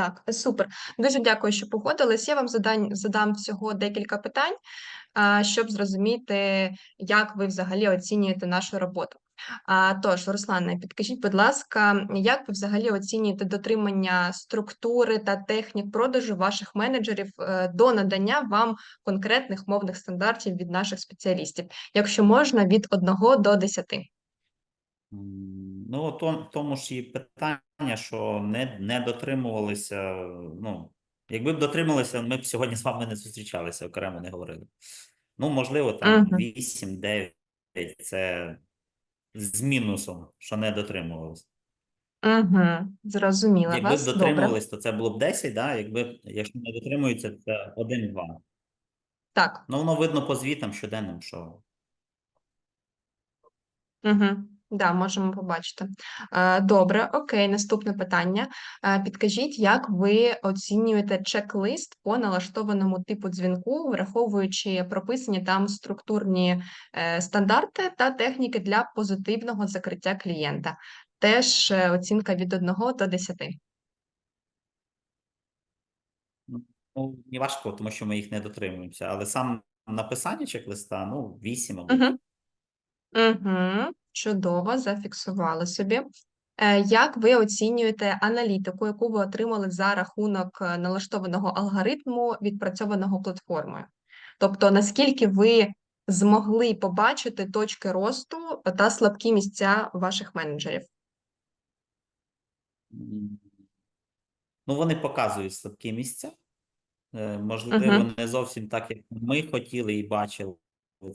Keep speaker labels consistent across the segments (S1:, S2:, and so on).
S1: Так, супер. Дуже дякую, що погодились. Я вам задань задам всього декілька питань, щоб зрозуміти, як ви взагалі оцінюєте нашу роботу. Тож, Руслане, підкажіть, будь ласка, як ви взагалі оцінюєте дотримання структури та технік продажу ваших менеджерів е, до надання вам конкретних мовних стандартів від наших спеціалістів, якщо можна, від 1 до 10?
S2: Ну, в тому ж і питання, що не, не дотримувалися. Ну, якби б дотрималися, ми б сьогодні з вами не зустрічалися, окремо не говорили. Ну, можливо, там
S1: Мгм.
S2: 8-9 це з мінусом, що не дотримувалися.
S1: Угу, зрозуміла
S2: Якби б
S1: вас. Добре.
S2: то це було б 10, да? Якби, якщо не дотримуються, це 1-2.
S1: Так.
S2: Ну, воно видно по звітам щоденним, що
S1: Угу. Да, можемо побачити. Е, Добре, окей, наступне питання. Е, Підкажіть, як ви оцінюєте чек-лист по налаштованому типу дзвінку, враховуючи прописані там структурні е, стандарти та техніки для позитивного закриття клієнта? Теж оцінка від 1 до 10.
S2: ну, не важко, тому що ми їх не дотримуємося. Але сам написання чек-листа, ну, 8, мабуть.
S1: Угу. Угу. Чудово, зафіксували собі. Е, Як ви оцінюєте аналітику, яку ви отримали за рахунок е, налаштованого алгоритму, відпрацьованого платформою? Тобто, наскільки ви змогли побачити точки росту та слабкі місця ваших менеджерів?
S2: Ну, вони показують слабкі місця. Е, Можливо,
S1: Мгм.
S2: не зовсім так, як ми хотіли і бачили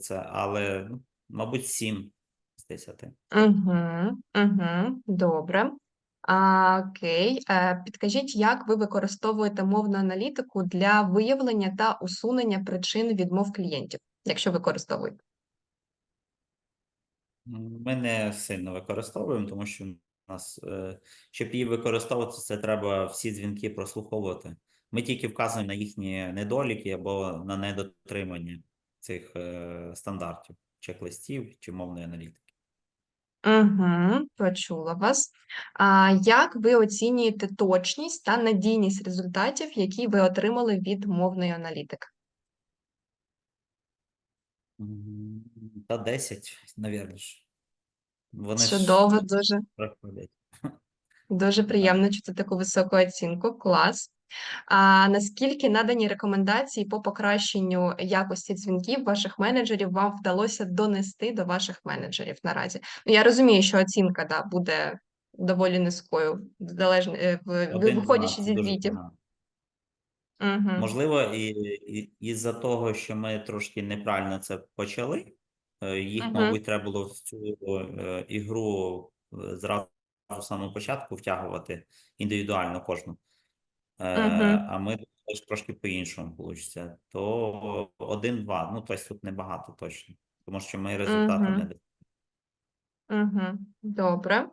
S2: це, але, ну, мабуть, 7 з 10.
S1: Угу, угу, добре. А, окей. Е, Підкажіть, як ви використовуєте мовну аналітику для виявлення та усунення причин відмов клієнтів, якщо використовуєте?
S2: М, Ми не сильно використовуємо, тому що у нас, е, щоб її використовувати, це треба всі дзвінки прослуховувати. Ми тільки вказуємо на їхні недоліки або на недотримання цих е, стандартів, чек-листів чи мовної аналітики.
S1: Угу, почула вас. А як ви оцінюєте точність та надійність результатів, які ви отримали від мовної аналітики?
S2: Та 10, навірно ж. Вони ж
S1: Чудово, дуже.
S2: проходять.
S1: Дуже приємно чути таку високу оцінку. Клас. А наскільки надані рекомендації по покращенню якості дзвінків ваших менеджерів вам вдалося донести до ваших менеджерів наразі? Ну, я розумію, що оцінка да, буде доволі низькою, залежно е, в- ви-
S2: 1-2
S1: виходячи зі звітів. Угу.
S2: Можливо, і, і із-за того, що ми трошки неправильно це почали, е, їх,
S1: Мгм.
S2: мабуть, треба було в цю е, ігру зразу з самого початку втягувати індивідуально кожну.
S1: Мгм.
S2: А ми трошки по-іншому вийде. То один-два. Ну, тобто тут небагато точно, тому що ми результату
S1: Мгм.
S2: не досягли.
S1: Угу, добре.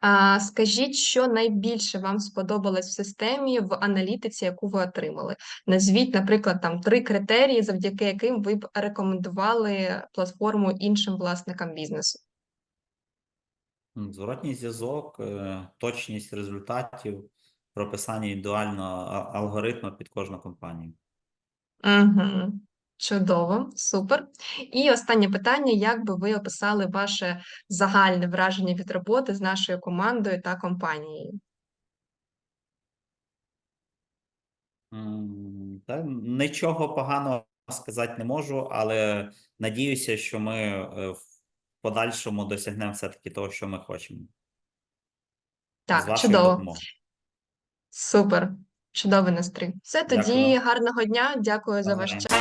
S1: А, скажіть, що найбільше вам сподобалось в системі в аналітиці, яку ви отримали? Назвіть, наприклад, там три критерії, завдяки яким ви б рекомендували платформу іншим власникам бізнесу.
S2: Зворотній зв'язок, е, точність результатів, прописання індивідуального алгоритму під кожну компанію.
S1: Угу. Чудово, супер. І останнє питання: як би ви описали ваше загальне враження від роботи з нашою командою та компанією?
S2: Та нічого поганого сказати не можу, але надіюся, що ми е, в подальшому досягнемо все-таки того, що ми хочемо.
S1: Так,
S2: вашою
S1: чудово.
S2: допомогою.
S1: Супер, чудовий настрій. Все тоді,
S2: Дякую.
S1: гарного дня. Дякую за ваш час.